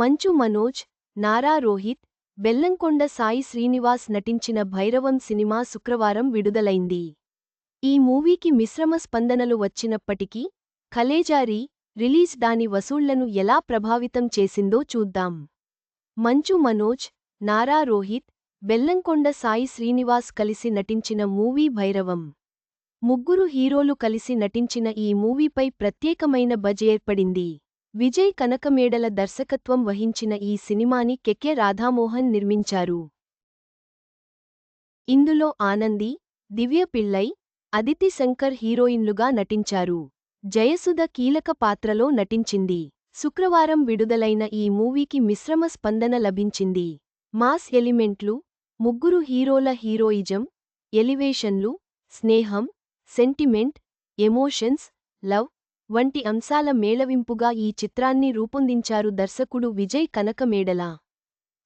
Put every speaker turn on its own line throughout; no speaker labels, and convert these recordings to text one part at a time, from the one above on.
మంచు మనోజ్ నారా రోహిత్ బెల్లంకొండ సాయి శ్రీనివాస్ నటించిన భైరవం సినిమా శుక్రవారం విడుదలైంది. ఈ మూవీకి మిశ్రమ స్పందనలు వచ్చినప్పటికీ ఖలేజారీ రిలీజ్ దాని వసూళ్ళను ఎలా ప్రభావితం చేసిందో చూద్దాం. మంచు మనోజ్ నారా రోహిత్ బెల్లంకొండ సాయి శ్రీనివాస్ కలిసి నటించిన మూవీ భైరవం. ముగ్గురు హీరోలు కలిసి నటించిన ఈ మూవీపై ప్రత్యేకమైన బజ్ ఏర్పడింది. విజయ్ కనకమేడల దర్శకత్వం వహించిన ఈ సినిమాని కెకె రాధామోహన్ నిర్మించారు. ఇందులో ఆనంది దివ్య పిళ్ళై అదితి శంకర్ హీరోయిన్లుగా నటించారు. జయసుధ కీలక పాత్రలో నటించింది. శుక్రవారం విడుదలైన ఈ మూవీకి మిశ్రమ స్పందన లభించింది. మాస్ ఎలిమెంట్లు ముగ్గురు హీరోల హీరోయిజం ఎలివేషన్లు స్నేహం సెంటిమెంట్ ఎమోషన్స్ లవ్ వంటి అంశాల మేళవింపుగా ఈ చిత్రాన్ని రూపొందించారు దర్శకుడు విజయ్ కనకమేడల.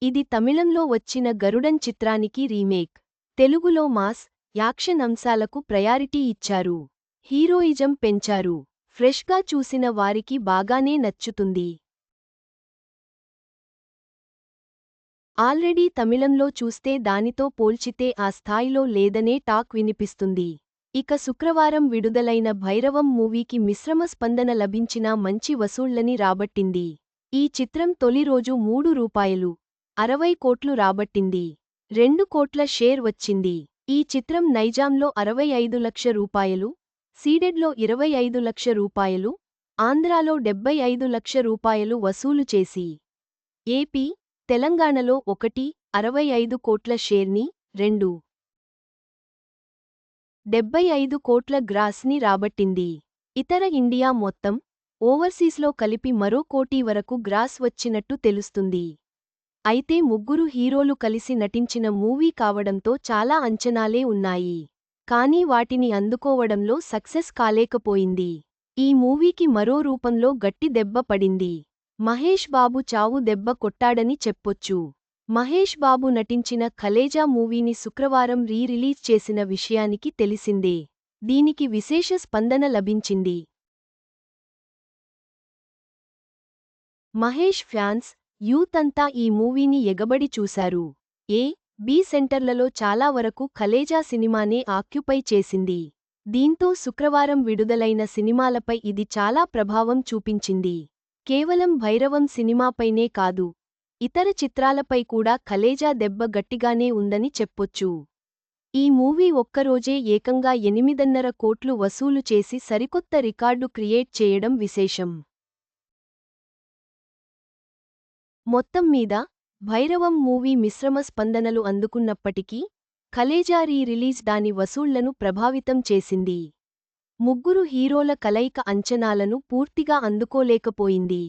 ఇది తమిళంలో వచ్చిన గరుడన్ చిత్రానికి రీమేక్. తెలుగులో మాస్ యాక్షన్ అంశాలకు ప్రయారిటీ ఇచ్చారు. హీరోయిజం పెంచారు. ఫ్రెష్గా చూసిన వారికి బాగానే నచ్చుతుంది. ఆల్రెడీ తమిళంలో చూస్తే దానితో పోల్చితే ఆ స్థాయిలో లేదనే టాక్ వినిపిస్తుంది. ఇక శుక్రవారం విడుదలైన భైరవం మూవీకి మిశ్రమ స్పందన లభించినా మంచి వసూళ్ళని రాబట్టింది. ఈ చిత్రం తొలి రోజు మూడు రూపాయలు అరవై కోట్లు రాబట్టింది. రెండు కోట్ల షేర్ వచ్చింది. ఈ చిత్రం నైజాంలో అరవై ఐదు లక్ష రూపాయలు సీడెడ్లో ఇరవై ఐదు లక్ష రూపాయలు ఆంధ్రాలో డెబ్బై ఐదు లక్ష రూపాయలు వసూలు చేసి ఏపీ తెలంగాణలో ఒకటి అరవై ఐదు కోట్ల షేర్ని రెండు డెబ్బై ఐదు కోట్ల గ్రాస్ని రాబట్టింది. ఇతర ఇండియా మొత్తం ఓవర్సీస్లో కలిపి మరో కోటి వరకు గ్రాస్ వచ్చినట్టు తెలుస్తుంది. అయితే ముగ్గురు హీరోలు కలిసి నటించిన మూవీ కావడంతో చాలా అంచనాలే ఉన్నాయి. కానీ వాటిని అందుకోవడంలో సక్సెస్ కాలేకపోయింది. ఈ మూవీకి మరో రూపంలో గట్టి దెబ్బ పడింది. మహేష్ బాబు చావు దెబ్బ కొట్టాడని చెప్పొచ్చు. మహేష్ బాబు నటించిన ఖలేజా మూవీని శుక్రవారం రీ రిలీజ్ చేసిన విషయానికి తెలిసిందే. దీనికి విశేష స్పందన లభించింది. మహేష్ ఫ్యాన్స్ యూత్ అంతా ఈ మూవీని ఎగబడి చూశారు. ఏ బి సెంటర్లలో చాలా వరకు ఖలేజా సినిమానే ఆక్యుపై చేసింది. దీంతో శుక్రవారం విడుదలైన సినిమాలపై ఇది చాలా ప్రభావం చూపించింది. కేవలం భైరవం సినిమాపైనే కాదు ఇతర చిత్రాలపై కూడా ఖలేజా దెబ్బ గట్టిగానే ఉందని చెప్పొచ్చు. ఈ మూవీ ఒక్కరోజే ఏకంగా ఎనిమిదన్నర కోట్లు వసూలు చేసి సరికొత్త రికార్డు క్రియేట్ చేయడం విశేషం. మొత్తం మీద భైరవం మూవీ మిశ్రమ స్పందనలు అందుకున్నప్పటికీ ఖలేజా రీ రిలీజ్ దాని వసూళ్ళను ప్రభావితం చేసింది. ముగ్గురు హీరోల కలయిక అంచనాలను పూర్తిగా అందుకోలేకపోయింది.